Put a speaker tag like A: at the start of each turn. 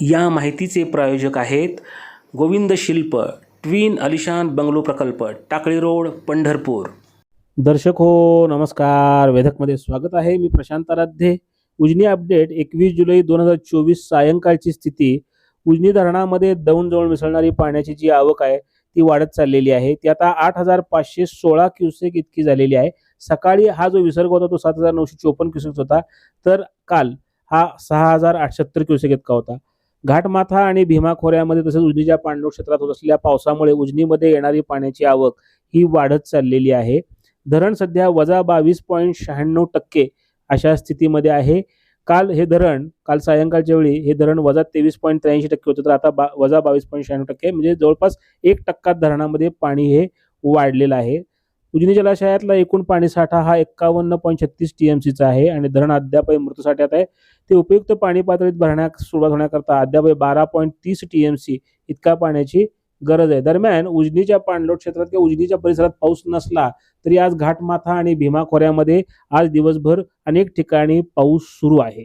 A: या माहितीचे प्रायोजक आहेत गोविंद शिल्प ट्विन अलिशान बंगलो प्रकल्प टाकळी रोड पंढरपूर. दर्शक हो नमस्कार. वेधकमध्ये स्वागत आहे. मी प्रशांत आराध्ये. उजनी अपडेट एकवीस जुलै दोन हजार चोवीस सायंकाळची स्थिती. उजनी धरणामध्ये दौंड मिसळणारी पाण्याची जी आवक आहे ती वाढत चाललेली आहे. ती आता आठ हजार पाचशे सोळा क्युसेक इतकी झालेली आहे. सकाळी हा जो विसर्ग होता तो सात हजार नऊशे चोपन्न क्युसेक होता. तर काल हा सहा हजार आठशे क्युसेक इतका होता. घाटमाथा आणि भीमा खोऱ्यामध्ये तसेच उजनीच्या पांडव क्षेत्रात होत असलेल्या पावसामुळे उजनीमध्ये येणारी पाण्याची आवक ही वाढत चाललेली आहे. धरण सध्या वजा बावीस पॉईंट शहाण्णव टक्के अशा स्थितीमध्ये आहे. काल हे धरण काल सायंकाळच्या वेळी हे धरण वजा तेवीस पॉईंट त्र्याऐंशी टक्के होतं तर आता बा वजा बावीस पॉईंट शहाण्णव टक्के म्हणजे जवळपास एक टक्का धरणामध्ये पाणी हे वाढलेलं आहे. उजनी जलाशयातला एकूण पाणीसाठा हा एक्कावन्न पॉईंट छत्तीस टी एम सीचा आहे आणि धरण अद्याप मृत साठ्यात आहे. ते उपयुक्त पाणी पातळीत भरण्यास सुरुवात होण्याकरता अद्याप बारा पॉईंट तीस टी एम सी इतका पाण्याची गरज आहे. दरम्यान उजनीच्या पाणलोट क्षेत्रात किंवा उजनीच्या परिसरात पाऊस नसला तरी आज घाटमाथा आणि भीमा खोऱ्यामध्ये आज दिवसभर अनेक ठिकाणी पाऊस सुरू आहे.